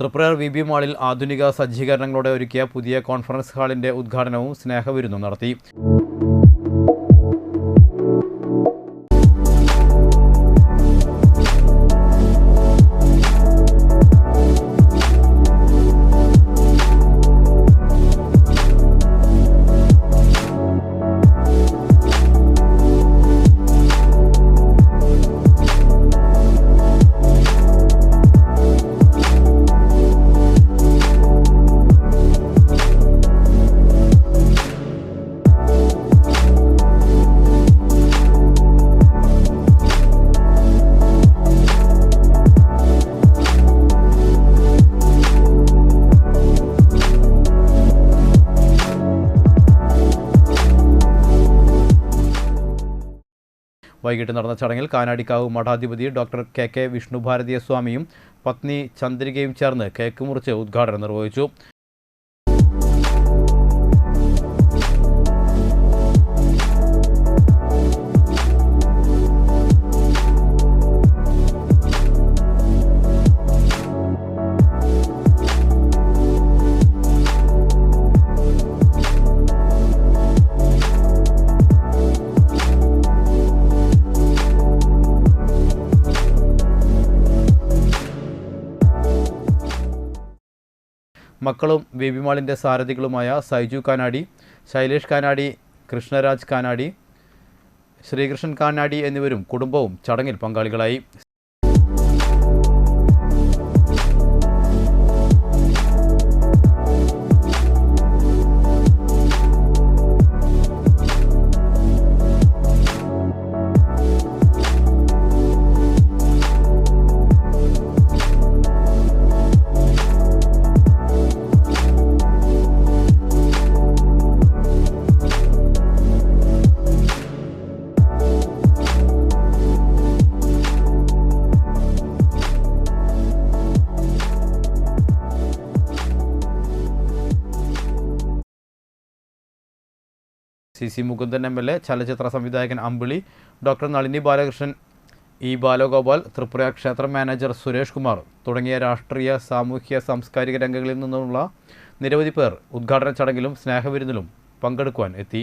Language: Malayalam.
തൃപ്രയാർ വി ബി മാളിൽ ആധുനിക സജ്ജീകരണങ്ങളോടെ ഒരുക്കിയ പുതിയ കോൺഫറൻസ് ഹാളിന്റെ ഉദ്ഘാടനവും സ്നേഹവിരുന്നും നടത്തി വൈകിട്ട് നടന്ന ചടങ്ങിൽ കാനാടിക്കാവ് മഠാധിപതി ഡോക്ടർ കെ കെ വിഷ്ണുഭാരതീയ സ്വാമിയും പത്നി ചന്ദ്രികയും ചേർന്ന് കേക്ക് മുറിച്ച് ഉദ്ഘാടനം നിർവഹിച്ചു. മക്കളും ബേബിമാളിന്റെ സാരഥികളുമായ സൈജു കാനാടി ശൈലേഷ് കാനാടി കൃഷ്ണരാജ് കാനാടി ശ്രീകൃഷ്ണൻ കാനാടി എന്നിവരും കുടുംബവും ചടങ്ങിൽ പങ്കാളികളായി. C C Mukundan M L A ചലച്ചിത്ര സംവിധായകൻ അമ്പിളി ഡോക്ടർ നളിനി ബാലകൃഷ്ണൻ ഇ ബാലഗോപാൽ ത്രിപുര ക്ഷേത്ര മാനേജർ സുരേഷ് കുമാർ തുടങ്ങിയ രാഷ്ട്രീയ സാമൂഹ്യ സാംസ്കാരിക രംഗങ്ങളിൽ നിന്നുള്ള നിരവധി പേർ ഉദ്ഘാടന ചടങ്ങിലും സ്നേഹവിരുന്നിലും പങ്കെടുക്കുവാൻ എത്തി.